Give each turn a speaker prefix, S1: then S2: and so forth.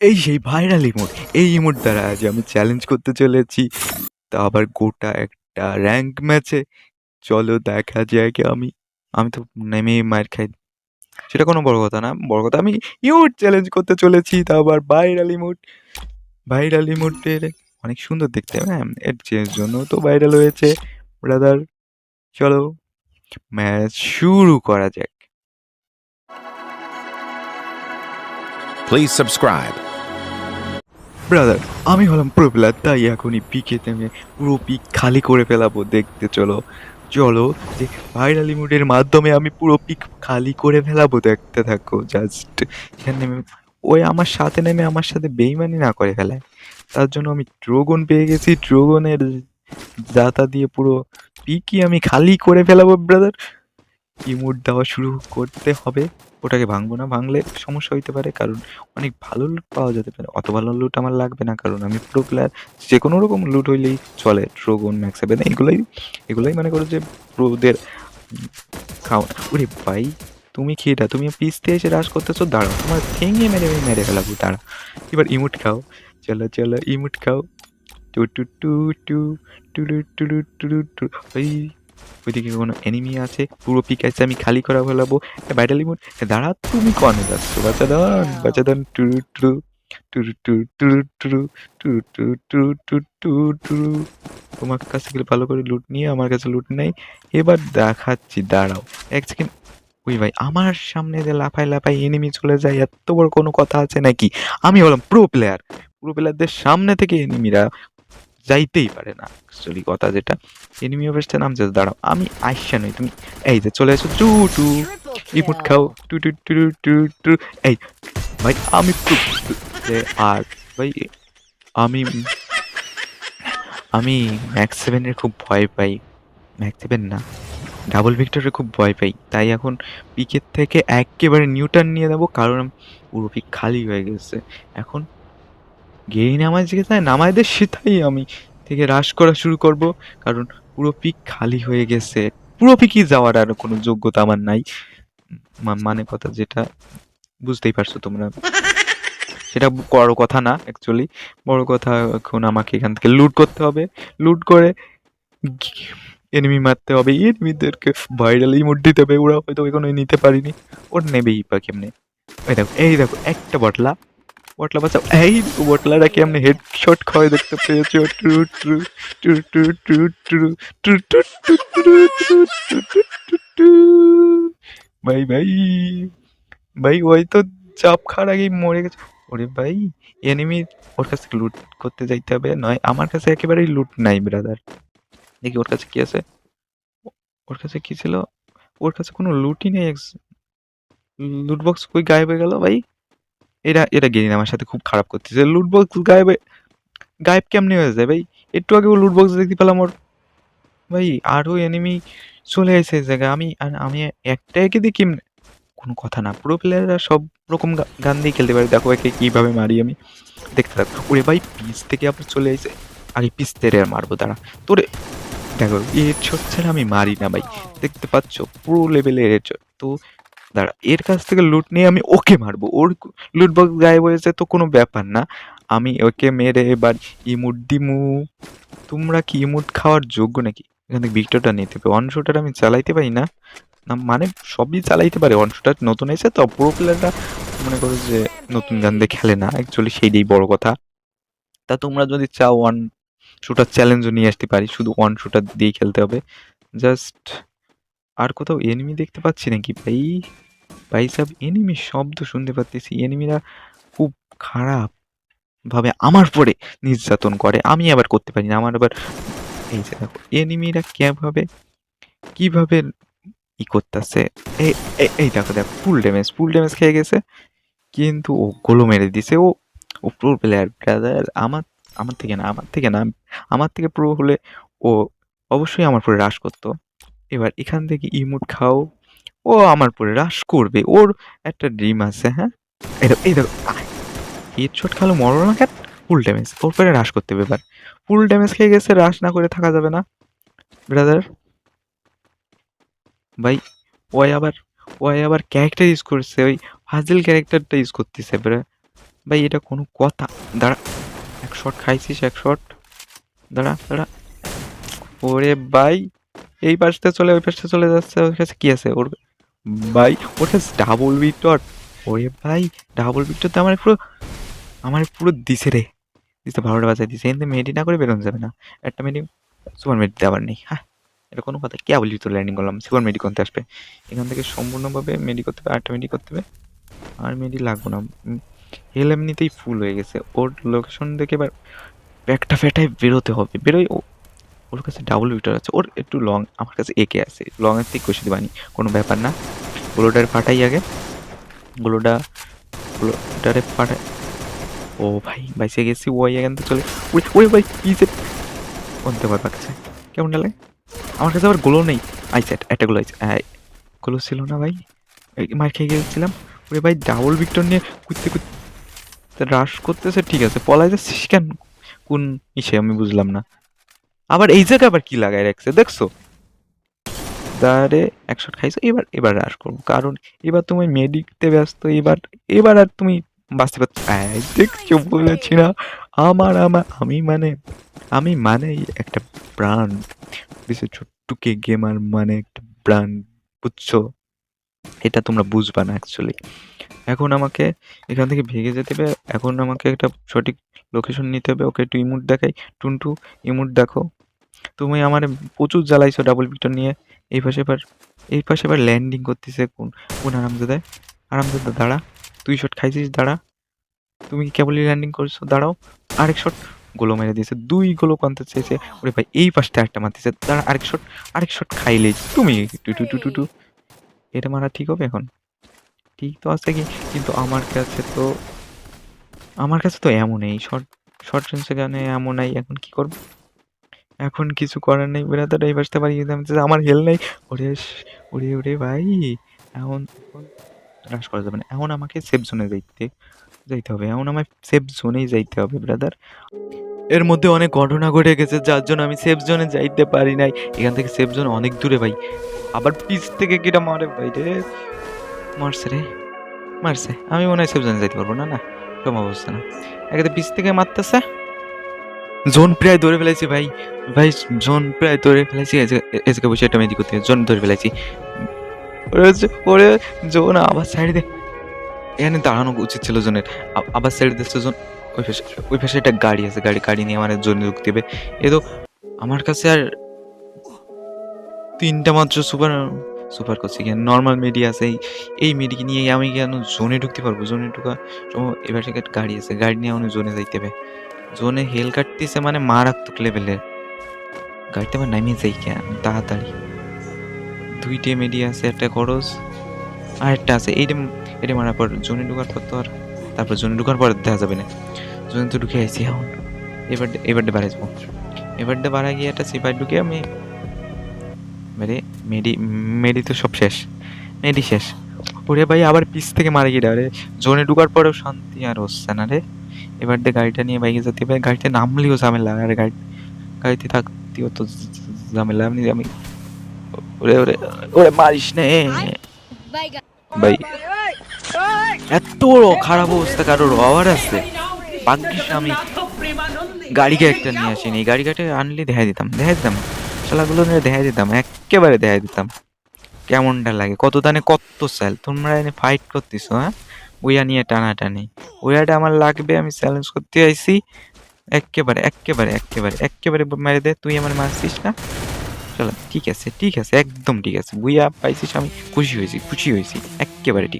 S1: এই সেই viral emote এই ইমোট দ্বারা আজ আমি চ্যালেঞ্জ করতে চলেছি। তা আবার গোটা একটা র্যাঙ্ক ম্যাচে চলো দেখা যাক আমি আমি তো নেমে মায়ের খাই। সেটা কোনো বড় কথা না, বড় কথা আমি ইমোট চ্যালেঞ্জ করতে চলেছি, তা আবার ভাইরাল ইমোট ভাইরাল ইমোটের অনেক সুন্দর দেখতে হ্যাঁ এর জন্য তো ভাইরাল হয়েছে। ব্রাদার চলো ম্যাচ শুরু করা যাক।
S2: Please subscribe.
S1: ব্রাদার আমি হলাম প্রো প্লেয়ার তাই এখনই পিকে তেমে পুরো পিক খালি করে ফেলাবো, দেখতে চলো। চলো, যে ভাইরাল ইমোটের মাধ্যমে আমি পুরো পিক খালি করে ফেলাবো, দেখতে থাকো জাস্ট এখানে ওই আমার সাথে নেমে আমার সাথে বেইমানি না করে ফেলায়। তার জন্য আমি ড্রোগন পেয়ে গেছি ড্রোগনের জাতা দিয়ে পুরো পিকই আমি খালি করে ফেলাবো ব্রাদার ইমোট দেওয়া শুরু করতে হবে। ওটাকে ভাঙবো না ভাঙলে সমস্যা হইতে পারে কারণ অনেক ভালো লুট পাওয়া যেতে পারে অত ভালো লুট আমার লাগবে না কারণ আমি প্রো প্লেয়ার যে কোনো রকম লুট হইলেই চলে ড্রোগন ম্যাক্স সেভেন এগুলোই এগুলোই মনে করো যে প্রোদের খাও ওরে ভাই তুমি কি এটা তুমি পিসতে এসে রাশ করতেছো দাঁড়াও তোমার ঠেঙে মেরে আমি মেরে ফেলাবো দাঁড়া এবার ইমুট খাও চলো চলো ইমুট খাও টু টু টু টু টু টু টু টু টু ওইদিকে কোনো এনিমি আছে পুরো পিক আছে আমি খালি করা ফেলাবো ব্যাটাল ইমোট দাঁড়া তুমি কনে যাচ্ছ বাচ্চা দান বাচ্চা দান টু টু টু টু টু টু টু টু টু টু টু টু তোমার কাছে গেলে ভালো করে লুট নিয়ে আমার কাছে লুট নেই এবার দেখাচ্ছি দাঁড়াও এক সেকেন্ড ওই ভাই আমার সামনে যে লাফায় লাফায় এনিমি চলে যায় এত বড় কোনো কথা আছে নাকি আমি হলাম প্রো প্লেয়ার প্রো প্লেয়ারদের সামনে থেকে এনিমিরা যাইতেই পারে না। অ্যাকচুয়ালি কথা যেটা এনিমি অবস্থা নামছে দাঁড়াও, আমি আইসা নই, তুমি এই যে চলে এসো, টু টু ইমোট খাও, টু টু টু টু টু এই, ভাই, আমি আর, ভাই, আমি আমি ম্যাক্স সেভেনের খুব ভয় পাই। ম্যাক্স সেভেন না ডাবল ভিক্টরের খুব ভয় পাই। তাই এখন পিকের থেকে একেবারে নিউটান নিয়ে দেবো কারণ পুরো পিক খালি হয়ে গেছে। এখন গেই নামাজ গেছে নামাজদের সেটাই আমি থেকে হ্রাস করা শুরু করব। কারণ পুরো পিক খালি হয়ে গেছে। পুরো পিকই যাওয়ার আর কোনো যোগ্যতা আমার নাই। মানে কথা যেটা, বুঝতেই পারছ তোমরা। সেটা বড় কথা না অ্যাকচুয়ালি বড় কথা এখন আমাকে এখান থেকে লুট করতে হবে। লুট করে এনিমি মারতে হবে। এনিমিদেরকে ভাইরাল ইমোট দিতে হবে। ওরা হয়তো এখনও নিতে পারিনি। ওর নেবেই বা কেমনে? এই দেখো এই দেখো, একটা বটলা বটলা বাঁচাও এই দেখো বটলাটা কেমনে হেড শট খাওয়াই দেখতে পেয়েছ ট্রু ট্রু ট্রু ট্রু ট্রু ট্রু ট্রু ট্রু ট্রু ট্রু। ভাই ভাই ভাই ওই তো চাপ খাওয়ার আগেই মরে গেছে ওরে ভাই এনিমি ওর কাছে লুট করতে যাইতে হবে নয় আমার কাছে একেবারেই লুট নাই ব্রাদার দেখি ওর কাছে কি আছে ওর কাছে কি ছিল ওর কাছে কোনো লুটই নেই লুট বক্স কই গায়েব হয়ে গেল ভাই এটা এটা গেরিন আমার সাথে খুব খারাপ করতেছে। লুট বক্স গায়েবে, গায়েব কেমনে হয়ে যায় ভাই? একটু আগে ও লুট বক্স দেখতে পেলাম ওর। ভাই আরও এনিমি চলে এসে জায়গায়। আমি আমি একটা একে কেমনে কোনো কথা না। পুরো প্লেয়াররা সব রকম গান দিয়ে খেলতে পারে। দেখো একে কীভাবে মারি আমি। দেখতে থাকো। ওরে ভাই পিস থেকে আবার চলে এসে আগে পিস তেরে মারবো, দাঁড়া। তোরে, দেখো এর শট ছাড়া আমি মারি না ভাই। দেখতে পাচ্ছ, পুরো লেভেলের shot। তো দাঁড়া, এর কাছ থেকে লুট নিয়ে আমি ওকে মারবো। ওর লুট বক্স গায়েব হয়েছে তো কোনো ব্যাপার না। আমি ওকে মেরে এবার ইমুট দিমু। তোমরা কি ইমুট খাওয়ার যোগ্য নাকি? এখান থেকে ভিক্টরটা নিতে হবে। ওয়ান শুটার আমি চালাইতে পারি না। না মানে সবই চালাইতে পারে। ওয়ান শুটার নতুন এসে তো প্রো প্লেয়াররা মনে করো যে নতুন গান দিয়ে খেলে না। অ্যাকচুয়ালি সেইটাই বড় কথা। তা তোমরা যদি চাও ওয়ান শুটার চ্যালেঞ্জও নিয়ে আসতে পারি। শুধু ওয়ান শুটার দিয়ে খেলতে হবে। জাস্ট আর কোথাও এনিমি দেখতে পাচ্ছি নাকি ভাই? ভাই সব এনিমি শব্দ শুনতে পাচ্ছি এনিমিরা খুব খারাপ ভাবে আমার পরে নির্যাতন করে। আমি আবার করতে পারি না। আমার আবার এই যে দেখো, এনিমিরা কীভাবে কীভাবে ই করতেছে? এই- এই দেখো দেখো ফুল ড্যামেজ ফুল ড্যামেজ খেয়ে গেছে। কিন্তু ও গোলো মেরে দিছে। ও ও প্রো প্লেয়ার ব্রাদার আমার আমার থেকে না, আমার থেকে না, আমার থেকে প্রো হলে ও অবশ্যই আমার পরে হ্রাস করতো। এবার এখান থেকে ইমোট খাও। ও আমার পরে হ্রাস করবে। ওর একটা ড্রিম আছে হ্যাঁ? এই দেখো এই দেখো হেড শট খালো মরো না কেন? ফুল ড্যামেজ ওর পরে হ্রাস করতে হবে এবার। ফুল ড্যামেজ খেয়ে গেছে হ্রাস না করে থাকা যাবে না। ব্রাদার ভাই ওই আবার ওই আবার ক্যারেক্টার ইউজ করছে, ওই ফাজিল ক্যারেক্টারটা ইউজ করতেছে ব্রা ভাই, এটা কোনো কথা। দাঁড়া, এক শট খাইছিস, এক শট দাঁড়া দাঁড়া। ওরে ভাই, এই পাশটা চলে, ওই পাশটা চলে যাচ্ছে, ওর কাছে কী আছে? ওর ভাই কাছে ডাবল ভিক্টর ওরে ভাই ডাবল ভিক্টর তো আমার পুরো আমার পুরো দিছে রে। দিছে বারোটা বাজায় দিছে। এতে মেডি না করে বেরোনো যাবে না। একটা মেডি সুপার মেডি দেওয়ার নেই। হ্যাঁ এটা কোনো কথা। কে বলি তো ল্যান্ডিং করলাম? সুপার মেডি করতে আসবে? এখান থেকে সম্পূর্ণভাবে মেডি করতে হবে আটটা মেডি করতে হবে। আর মেডি লাগবো না। হেল এমনিতেই ফুল হয়ে গেছে। ওর লোকেশন দেখে এবার ব্যাগটা ফেটায় বেরোতে হবে। বেরোয় ওর কাছে ডাবল উইটার আছে। ওর একটু লং আমার কাছে একে আছে। লংয়ের থেকে কষে দিবানি, কোনো ব্যাপার না। গ্লোটার ফাটাই আগে। গ্লোটা গ্লোটারে ফাটাই ও ভাই বাইসে গেছি ওই এখান থেকে চলে। ওই ওই ভাই পিছে কোনতে পার কাছে কেমন লাগে? আমার কাছে আবার গোলো নেই। আই আইসে একটা গোলো আইসে হ্যাঁ গোলো ছিল না ভাই। মার খেয়ে গেছিলাম। ওরে ভাই ডাবল ভিক্টর নিয়ে কুদতে কুদতে রাশ করতেছে, ঠিক আছে। পলাই যাচ্ছিস কেন? কোন ইসে আমি বুঝলাম না। আবার এই জায়গায় আবার কি লাগাই রাখছে? দেখছ? দাঁড়ে একশো খাইছো এবার এবার রাশ করব। কারণ এবার তুমি মেডিকতে ব্যস্ত এবার এবার আর তুমি বাঁচতে এই দেখছ বলেছি না। আমার আমার আমি মানে আমি মানে একটা প্রাণ। বিশেষ ছোট্টুকে গেমার মানে একটা প্রাণ বুঝছ? এটা তোমরা বুঝবা না অ্যাকচুয়ালি এখন আমাকে এখান থেকে ভেগে যেতে হবে। এখন আমাকে একটা সঠিক লোকেশন নিতে হবে। ওকে একটু ইমুট দেখাই। টুনটু ইমুট দেখো। তুমি আমার প্রচুর জ্বালাইছো ডাবল পিকটা নিয়ে। এই পাশে এবার, এই পাশে এবার ল্যান্ডিং করতেছে কোন কোন আরামদাদায় আরামদাদা দাঁড়া। তুই শট খাইছিস, দাঁড়া। তুমি কি কেবলই ল্যান্ডিং করছ? দাঁড়াও। আরেক শট গোলো মেরে দিয়েছে। দুই গোলো কানতে চেয়েছে। ওরে ভাই, এই পাশটা একটা মারতেছে। দাঁড়া, আরেক শট আরেক শট খাইলেই তুমি টু টু টু টু টু। এটা মারা ঠিক হবে এখন? ঠিক তো আছে কি? কিন্তু আমার কাছে তো, আমার কাছে তো এমন এই শর্ট শর্ট রেঞ্জ সেখানে এমন নাই। এখন কি করব? এখন কিছু করার নেই। বেড়াতে এই পারি। আমি তো- আমার হেল নেই। ওরে ওরে ওরে ভাই। এখন রাশ করা যাবে না। এখন আমাকে সেফ জোনে যাইতে যাইতে হবে। এখন আমার সেফ জোনেই যাইতে হবে ব্রাদার এর মধ্যে অনেক ঘটনা ঘটে গেছে, যার জন্য আমি সেফ জোনে যাইতে পারি নাই। এখান থেকে সেফ জোন অনেক দূরে ভাই। আবার পিছ থেকে কিটা মারে ভাই রে। মারছে রে। মারছে। আমি মনে হয় সেফ জোনে যাইতে পারব। না না কম অবস্থা না। একে পিছ থেকে মারতেছে। জোন প্রায় ধরে ফেলেছি ভাই। ভাই, জোন প্রায় ধরে ফেলেছি এসে বসে একটা মেজি করতে। জোন ধরে ফেলেছি ওরে জোন, আবার সাইড দে এখানে দাঁড়ানো উচিত ছিল জোনের। আবার সাইড দিচ্ছে জোন? ওই পাশে ওই পাশে একটা গাড়ি আছে, গাড়ি গাড়ি নিয়ে আমার জোনে ঢুকতে হবে এ তো আমার কাছে আর তিনটা মাত্র সুপার সুপার করছি কেন? নর্মাল মেডি আছে। এই এই মেডিকে নিয়ে আমি কেন জোনে ঢুকতে পারব? জোনে ঢুকা এবার একটা গাড়ি আছে। গাড়ি নিয়ে আমি জোনে যাইতে হবে। জোনে হেল কাটতেছে মানে মারাত্মক লেভেলের গাড়িতে আমার নামিয়ে যাই কেন তাড়াতাড়ি। দুইটে মেডি আছে, একটা খরচ, আর একটা আছে। এইটা এটা মারার পর জোনে ঢুকার পর তো আর, তারপর জোনে ঢুকার পর দেখা যাবে না। জোনে তো ঢুকে আইছি এখন। এবার এবারটা বাড়াই যাব এবারটা বাড়া গিয়ে একটা সিপাই ঢুকে আমি মেরে, মেডি মেডি তো সব শেষ। মেডি শেষ। ওরে ভাই, আবার পিছ থেকে মারা গিয়ে রে জোনে ঢুকার পরেও শান্তি আর হচ্ছে না রে। এবার দিয়ে গাড়িটা নিয়ে বাইকে যেতে হবে। গাড়িতে নামলেও ঝামেলা আর গাড়ি, গাড়িতে থাকতেও তো ঝামেলা। আমি আমি, ওরে ওরে ওরে মারিস নে। ভাই, এত খারাপ অবস্থা কারোর হওয়ার আছে। ভাগ্যিস আমি গাড়িকে একটা নিয়ে আসিনি। গাড়িটাকে আনলে দেখাই দিতাম দেখাই দিতাম। শালাগুলো নিয়ে দেখাই দিতাম, একেবারে দেখাই দিতাম। কেমনটা লাগে, কত দানে কত স্যাল তোমরা এনে ফাইট করতেছো হ্যাঁ? ওইয়া নিয়ে টানাটানি। ওয়াটা আমার লাগবে, আমি চ্যালেঞ্জ করতে আইছি। একেবারে একেবারে একেবারে একেবারে মেরে দে, তুই আমার মারছিস না? চলো, ঠিক আছে ঠিক আছে, একদম ঠিক আছে। বুইয়া পাইছিস, আমি খুশি হয়েছি খুশি হয়েছি একেবারে ঠিক।